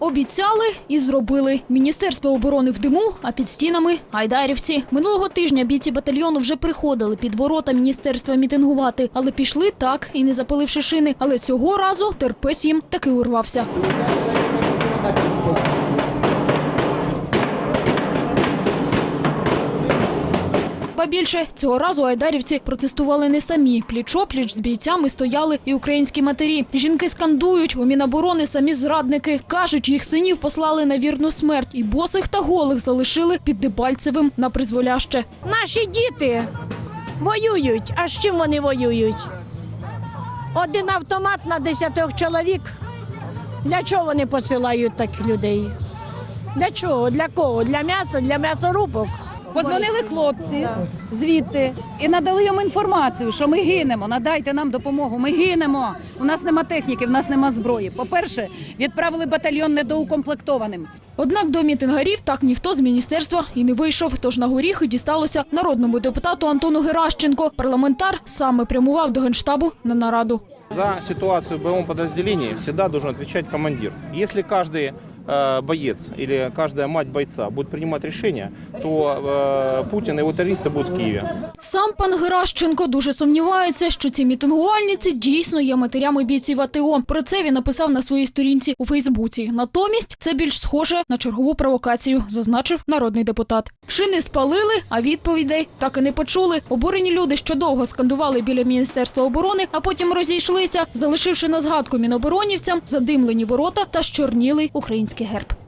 Обіцяли і зробили. Міністерство оборони в диму, а під стінами айдарівці. Минулого тижня бійці батальйону вже приходили під ворота міністерства мітингувати, але пішли так і не запаливши шини. Але цього разу терпець їм таки урвався. Ба більше цього разу айдарівці протестували не самі. Пліч-опліч з бійцями стояли і українські матері. Жінки скандують у Міноборони самі зрадники. кажуть, їх синів послали на вірну смерть, і босих та голих залишили під Дебальцевим на призволяще. Наші діти воюють. А з чим вони воюють? Один автомат на десятьох чоловік. Для чого вони посилають таких людей? Для чого? Для кого? Для м'яса, для м'ясорубок. Позвонили хлопці звідти і надали йому інформацію, що ми гинемо. Надайте нам допомогу. Ми гинемо. У нас нема техніки, в нас нема зброї. По-перше, відправили батальйон недоукомплектованим. Однак до мітингарів так ніхто з міністерства і не вийшов. Тож на горіхи дісталося народному депутату Антону Геращенко. Парламентар саме прямував до генштабу на нараду. За ситуацию в боевом подразделении всегда должен отвечать командир. Если каждый э, боец или каждая мать бойца будет принимать решения, то э, Путин и его террористы будут в Киеве. Сам пан Геращенко дуже сумнівається, що ці мітингувальниці дійсно є матерями бійців АТО. Про це він написав на своїй сторінці у Фейсбуці. Натомість це більш схоже на чергову провокацію, зазначив народний депутат. Шини спалили, а відповідей так і не почули. Обурені люди що довго скандували біля міністерства оборони, а потім розійшлися, залишивши на згадку міноборонівцям задимлені ворота та щорнілий український герб.